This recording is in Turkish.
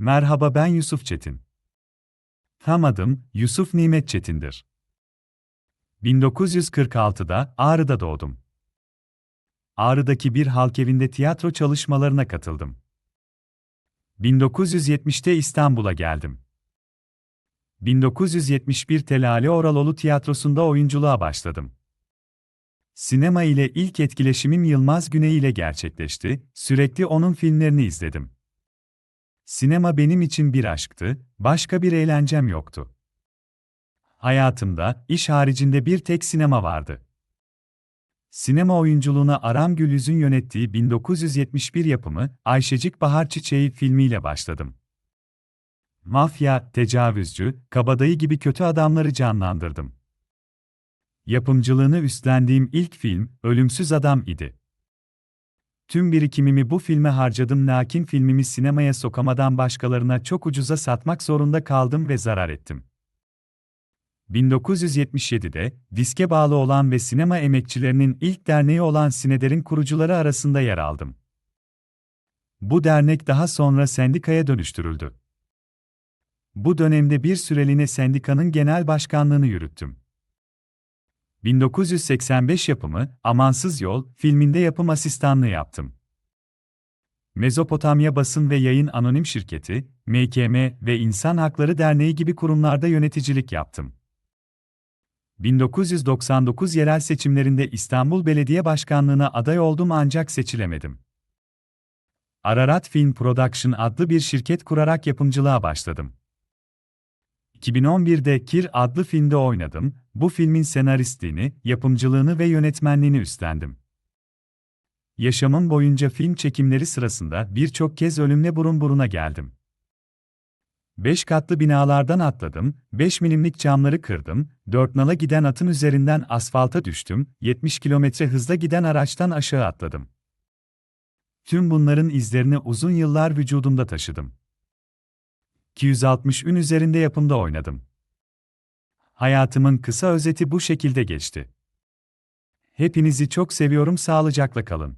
Merhaba ben Yusuf Çetin. Tam adım Yusuf Nimet Çetin'dir. 1946'da Ağrı'da doğdum. Ağrı'daki bir halk evinde tiyatro çalışmalarına katıldım. 1970'te İstanbul'a geldim. 1971 Telali Oraloğlu Tiyatrosu'nda oyunculuğa başladım. Sinema ile ilk etkileşimim Yılmaz Güney ile gerçekleşti, sürekli onun filmlerini izledim. Sinema benim için bir aşktı, başka bir eğlencem yoktu. Hayatımda, iş haricinde bir tek sinema vardı. Sinema oyunculuğuna Aram Gülüz'ün yönettiği 1971 yapımı Ayşecik Bahar Çiçeği filmiyle başladım. Mafya, tecavüzcü, kabadayı gibi kötü adamları canlandırdım. Yapımcılığını üstlendiğim ilk film Ölümsüz Adam idi. Tüm birikimimi bu filme harcadım lakin filmimi sinemaya sokamadan başkalarına çok ucuza satmak zorunda kaldım ve zarar ettim. 1977'de, diske bağlı olan ve sinema emekçilerinin ilk derneği olan Sineder'in kurucuları arasında yer aldım. Bu dernek daha sonra sendikaya dönüştürüldü. Bu dönemde bir süreliğine sendikanın genel başkanlığını yürüttüm. 1985 yapımı Amansız Yol filminde yapım asistanlığı yaptım. Mezopotamya Basın ve Yayın Anonim Şirketi, MKM ve İnsan Hakları Derneği gibi kurumlarda yöneticilik yaptım. 1999 yerel seçimlerinde İstanbul Belediye Başkanlığına aday oldum ancak seçilemedim. Ararat Film Production adlı bir şirket kurarak yapımcılığa başladım. 2011'de Kir adlı filmde oynadım, bu filmin senaristliğini, yapımcılığını ve yönetmenliğini üstlendim. Yaşamım boyunca film çekimleri sırasında birçok kez ölümle burun buruna geldim. 5 katlı binalardan atladım, 5 milimlik camları kırdım, 4 nala giden atın üzerinden asfalta düştüm, 70 kilometre hızla giden araçtan aşağı atladım. Tüm bunların izlerini uzun yıllar vücudumda taşıdım. 260 ün üzerinde yapımda oynadım. Hayatımın kısa özeti bu şekilde geçti. Hepinizi çok seviyorum, sağlıcakla kalın.